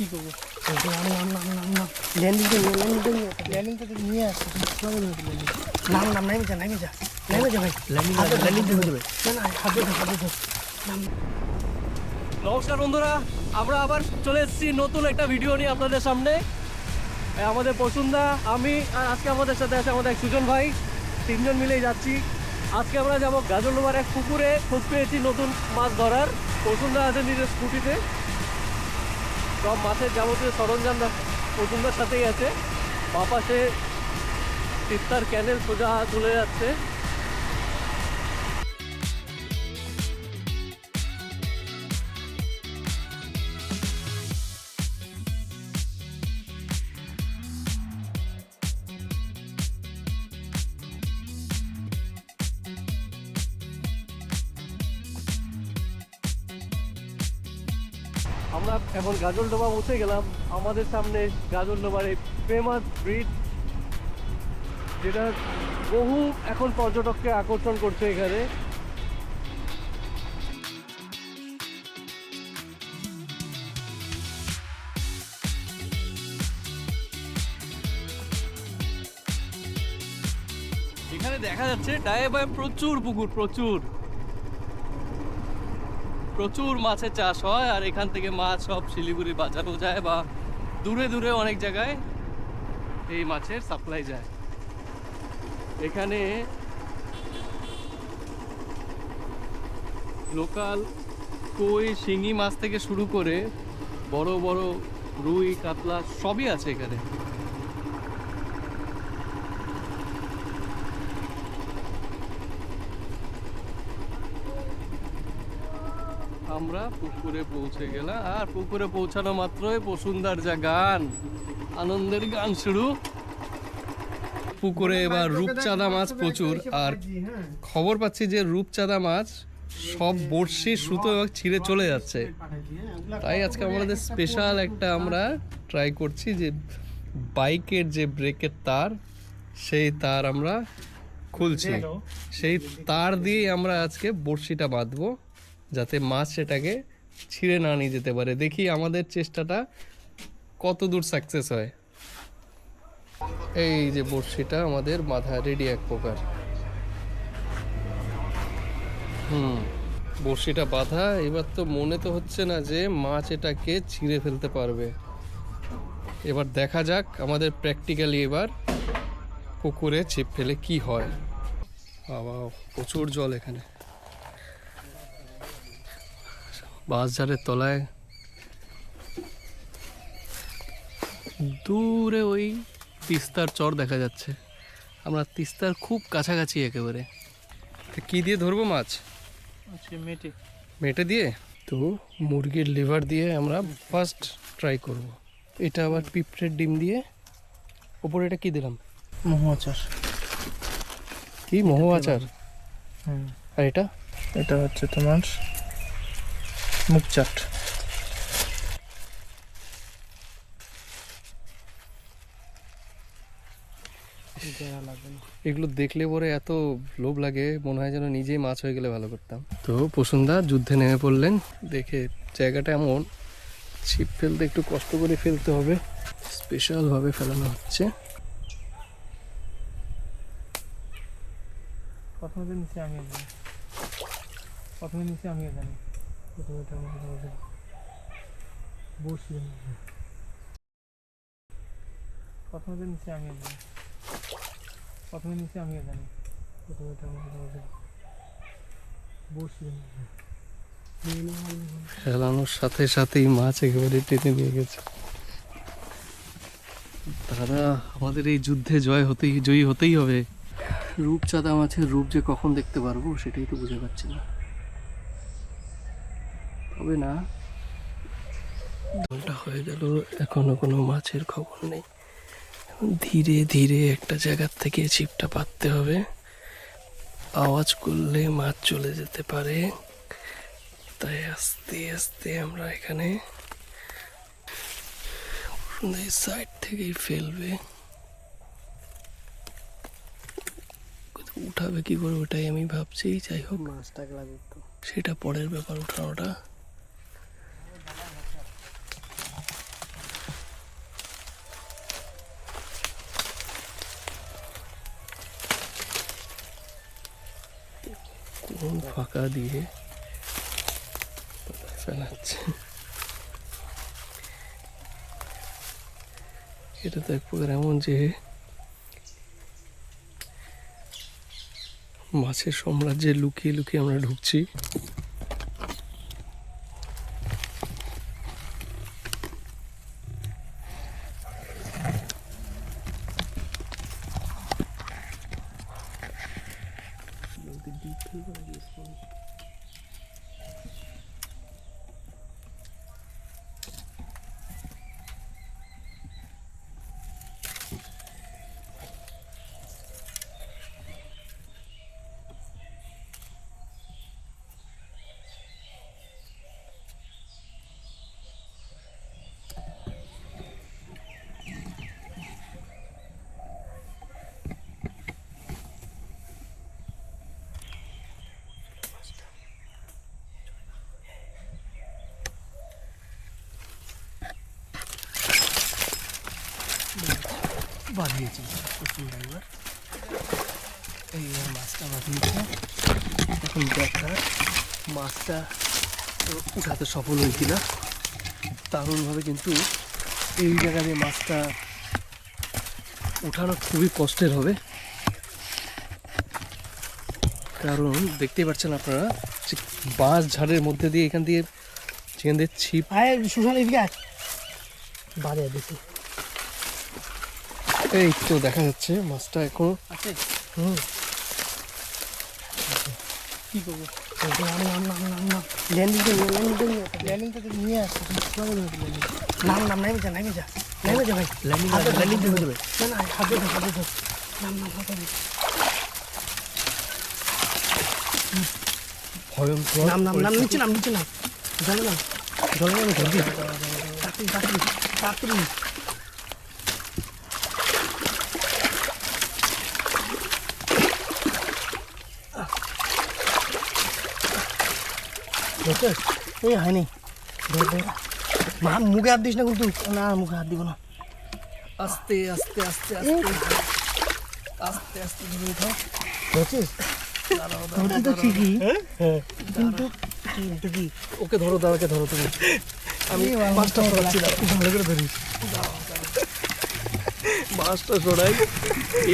কি করব? নমস্কার বন্ধুরা, আমরা আবার চলে এসেছি নতুন একটা ভিডিও নিয়ে আপনাদের সামনে। আমাদের পশুন্দা আমি আর আজকে আমাদের সাথে আছে আমাদের এক সুজন ভাই। তিনজন মিলেই যাচ্ছি। আজকে আমরা যাব গাজলডোবার এক পুকুরে। খোঁজ পেয়েছি নতুন মাছ ধরার। পশুন্দা আছে নিজের স্কুটিতে। সব মাছের যাবতীয় সরঞ্জাম পশুন্দার সাথেই আছে। বাপাশে তিস্তার ক্যানেল সোজা চলে যাচ্ছে। আমরা এখন গাজলডোবা পৌঁছে গেলাম। আমাদের সামনে গাজলডোবার এই ফেমাস ব্রিজ যেটা বহু এখন পর্যটককে আকর্ষণ করছে এখানে। এখানে দেখা যাচ্ছে ডায়ে বায়ে প্রচুর পুকুর, প্রচুর। প্রচুর মাছের চাষ হয় আর এখান থেকে মাছ সব শিলিগুড়ি বাজারও যায় বা দূরে দূরে অনেক জায়গায় এই মাছের সাপ্লাই যায়। এখানে লোকাল কই, শিঙি মাছ থেকে শুরু করে বড় বড় রুই, কাতলা সবই আছে এখানে। আমরা পুকুরে পৌঁছে গেলাম। আর পুকুরে পৌঁছানো মাত্রই বসুন্ধার যা গান আনন্দের গান শুরু। পুকুরে এবার রূপচাঁদা মাছ প্রচুর। আর খবর পাচ্ছি যে রূপচাঁদা মাছ সব বড়শি সুতো ছিঁড়ে চলে যাচ্ছে। তাই আজকে আমাদের স্পেশাল একটা আমরা ট্রাই করছি যে বাইকের যে ব্রেকের তার সেই তার আমরা খুলছি। সেই তার দিয়ে আমরা আজকে বড়শিটা বাঁধবো। যাতে মাছ সেটাকে ছিঁড়ে না নিয়ে যেতে পারে। দেখি আমাদের চেষ্টাটা কত দূর সাকসেস হয়। এই যে বড়শিটা আমাদের মাথা রেডি এক প্রকার। হুম, বড়শিটা বাঁধা। এবার তো মনে তো হচ্ছে না যে মাছ এটাকে ছিঁড়ে ফেলতে পারবে। এবার দেখা যাক আমাদের প্র্যাকটিক্যালি এবার পুকুরে ছিপ ফেলে কি হয়। বাবা, প্রচুর জল এখানে। বাঁশঝাড়ের তলায়। দূরে ওই তিস্তার চর দেখা যাচ্ছে। আমরা তিস্তার খুব কাছাকাছি একেবারে। তো কি দিয়ে ধরবো মাছ? আজকে মেটে। মেটে দিয়ে? তো মুরগির লিভার দিয়ে আমরা ফার্স্ট ট্রাই করব। এটা আবার পিঁপড়ের ডিম দিয়ে। ওপরে এটা কি দিলাম? মহুয়াচার কি মহু আচার? হুম আর এটা? এটা হচ্ছে তোমার মুখ চাট। এগুলো দেখলে পরে এত লোভ লাগে মনে হয় যেন নিজেই মাছ হয়ে গেলে ভালো করতাম। তো পশুন্দা যুদ্ধে নেমে পড়লেন দেখে জায়গাটা এমন। ছিপ ফেলতে একটু কষ্ট করে ফেলতে হবে। স্পেশালভাবে ফেলানো হচ্ছে। প্রথমে নিচে আমি জানি প্রথমে নিচে আমি জানি প্রথমে প্রথমে তো নিচে আমি জানি প্রথমে নিচে আমি জানি প্রথমে সাথে সাথেই মাছ একেবারে টেনে নিয়ে গেছে। দাদা আমাদের এই যুদ্ধে জয় হতেই জয়ী হতেই হবে। রূপচাঁদা মাছের রূপ যে কখন দেখতে পারব, সেটাই তো বুঝে পাচ্ছি না। হবে না। ঘণ্টা হয়ে গেল এখনও কোনো মাছের খবর নেই। ধীরে ধীরে একটা জায়গার থেকে ছিপটা পাততে হবে। আওয়াজ করলে মাছ চলে যেতে পারে। তাই আস্তে আস্তে আমরা এখানে সাইড থেকেই ফেলবে। উঠাবে কি করে ওটাই আমি ভাবছি যাই হোক। মাছটাকে লাগবে তো সেটা পরের ব্যাপার উঠানোটা এমন ফাঁকা দিয়ে ফেলাচ্ছে এটা তো এক প্রকার এমন যে মাছের সাম্রাজ্যে লুকিয়ে লুকিয়ে আমরা ঢুকছি। the detail is for বাঁধিয়েছি প্রচুর এবার এই মাছটা বাঁধিয়েছে এখন দেখার মাছটা উঠাতে সফল হই কিনা। দারুণভাবে কিন্তু এই জায়গা দিয়ে মাছটা উঠানো খুবই কষ্টের হবে। কারণ দেখতেই পাচ্ছেন আপনারা যে বাঁশ ঝাড়ের মধ্যে দিয়ে এখান দিয়ে যেখান দিয়ে ছিপ সুশাল, এদিকে আয়, দেখি। এই তো দেখা যাচ্ছে মাছটা এখনও। আছে? হুম। কি করব? নাম নাম নাম নাম নাম ল্যান্ডিংটা নিয়ে আসছে নাম নাম নাই যা নাই যা। নাই যা ভাই। ল্যান্ডিং ল্যান্ডিং ধর, না না হাতে ধর হাতে ধর। নাম নাম হাতে ভয়ঙ্কর নাম নাম নাম নিচে নাম নিচে নাম। জলে নাম। জলে নাম ধরবি চাকরি চাকরি চাকরি এই হয়নি। মা মুখে হাত দিস না কিন্তু। না মুখে হাত দিব না। আস্তে আস্তে আস্তে আস্তে। আস্তে আস্তে ধরে উঠাও দেখছিস তো ঠিকই। কিন্তু কিন্তু কি ওকে ধরো দাদাকে ধরো তুমি। আমি মাছটা সরাচ্ছিলাম ভালো করে ধরিস। মাছটা সরাই।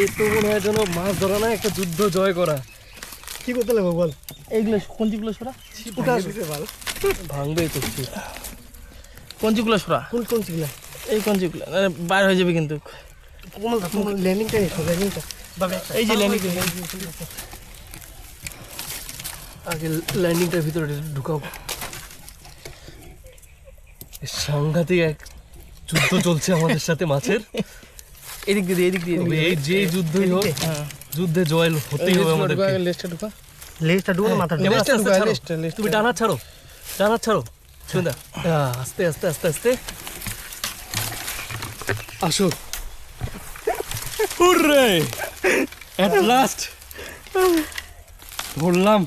এ তো মনে হয় যেন মাছ ধরা না একটা যুদ্ধ জয় করা। কি করতে লাগবো বল? এইগুলো কঞ্চিগুলো সরা? ওটা ভাঙবে কঞ্চিগুলো সরা? কোন কঞ্চিগুলো এই কঞ্চিগুলো বাইর হয়ে যাবে কিন্তু। কোমল কোমল ল্যান্ডিংটা ল্যান্ডিংটা এই যে ল্যান্ডিং আগে ল্যান্ডিংটার ভিতরে ঢুকাও। সাংঘাতিক এক যুদ্ধ চলছে আমাদের সাথে মাছের। এদিক দিয়ে এদিক দিয়ে এই যে যুদ্ধই হোক। হ্যাঁ। যুদ্ধে জয় হতেই হবে আমাদের লেজটা ঢুকা লেজটা ডুবো মাথা লেজটা। তুমি ডানা ছাড়ো। ডানা ছাড়ো। সুন্দর আস্তে আস্তে আস্তে আস্তে। আসো। হুররে! এট লাস্ট ধরলাম।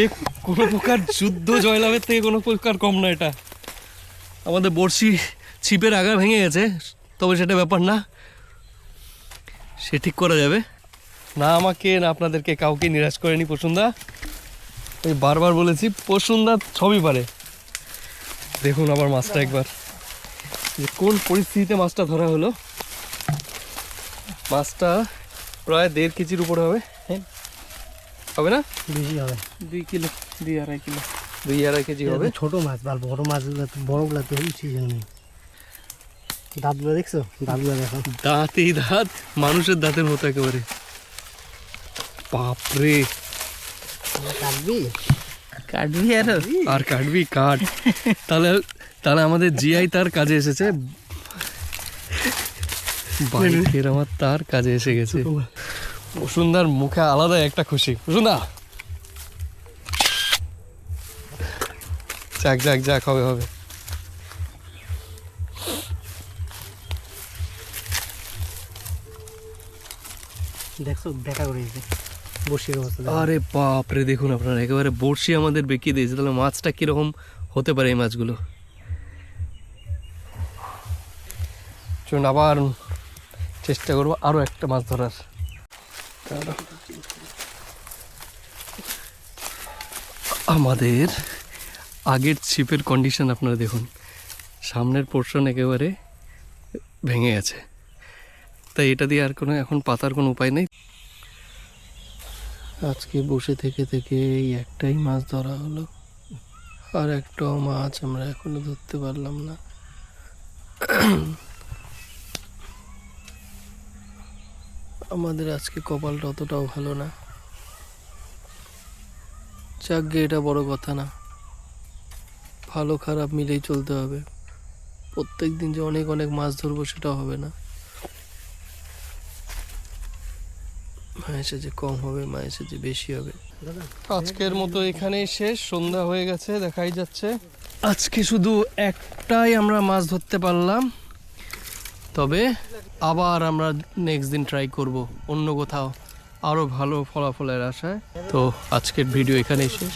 এ কোনো প্রকার যুদ্ধ জয়লাভের থেকে কোনো প্রকার কম না এটা। আমাদের বড়শি ছিপের আগা ভেঙে গেছে তবে সেটা ব্যাপার না। সে ঠিক করা যাবে? না আমাকে না আপনাদেরকে কাউকে নিরাশ করেনি পশুন্দা ওই বারবার বলেছি পশুন্দা সবই পারে। দেখুন আবার মাছটা একবার। যে কোন পরিস্থিতিতে মাছটা ধরা হলো? মাছটা প্রায় দেড় কেজির উপরে হবে। হ্যাঁ। হবে না? বেশি হবে। দুই কিলো দুই আড়াই কিলো। দুই আড়াই কেজি হবে। ছোটো মাছ ভালো বড় মাছগুলো বড়গুলো তো সিজন নেই দাঁতগুলো দেখছ? দাঁতগুলো দেখো। দাঁতই দাঁত মানুষের দাঁতের মতো একেবারে। বাপরে। কাটবি? কাটবি আর? আর কাটবি? কাট। তাহলে তাহলে আমাদের জিআই তার কাজে এসেছে। বাইকের আমার তার কাজে এসে গেছে। বসুন্ধার মুখে আলাদা একটা খুশি। বসুন্ধা! যাক যাক যাক হবে হবে। দেখছ দেখা করে দিয়েছে। বড়শির অবস্থা আরে বাপ রে দেখুন আপনারা, একেবারে বড়শি আমাদের বেঁকিয়ে দিয়েছে। তাহলে মাছটা কীরকম হতে পারে এই মাছগুলো? চুন আবার চেষ্টা করব আরও একটা মাছ ধরার। আমাদের আগের ছিপের কন্ডিশন আপনারা দেখুন। সামনের পোর্শন একেবারে ভেঙে গেছে। তাই এটা দিয়ে আর কোনো, এখন পাতার কোনো উপায় নেই। আজকে বসে থেকে থেকে এই একটাই মাছ ধরা হলো। আর একটাও মাছ আমরা এখনও ধরতে পারলাম না। আমাদের আজকে কপালটা অতটাও ভালো না। যাক গে এটা বড় কথা না। ভালো খারাপ মিলেই চলতে হবে। প্রত্যেক দিন যে অনেক অনেক মাছ ধরবো সেটা হবে না। মায়েসে যে কম হবে মায়ের যে বেশি হবে। আজকের মতো এখানেই শেষ সন্ধ্যা হয়ে গেছে দেখাই যাচ্ছে। আজকে শুধু একটাই আমরা মাছ ধরতে পারলাম তবে আবার আমরা নেক্সট দিন ট্রাই করব অন্য কোথাও আরও ভালো ফলাফলের আশায়। তো আজকের ভিডিও এখানেই শেষ।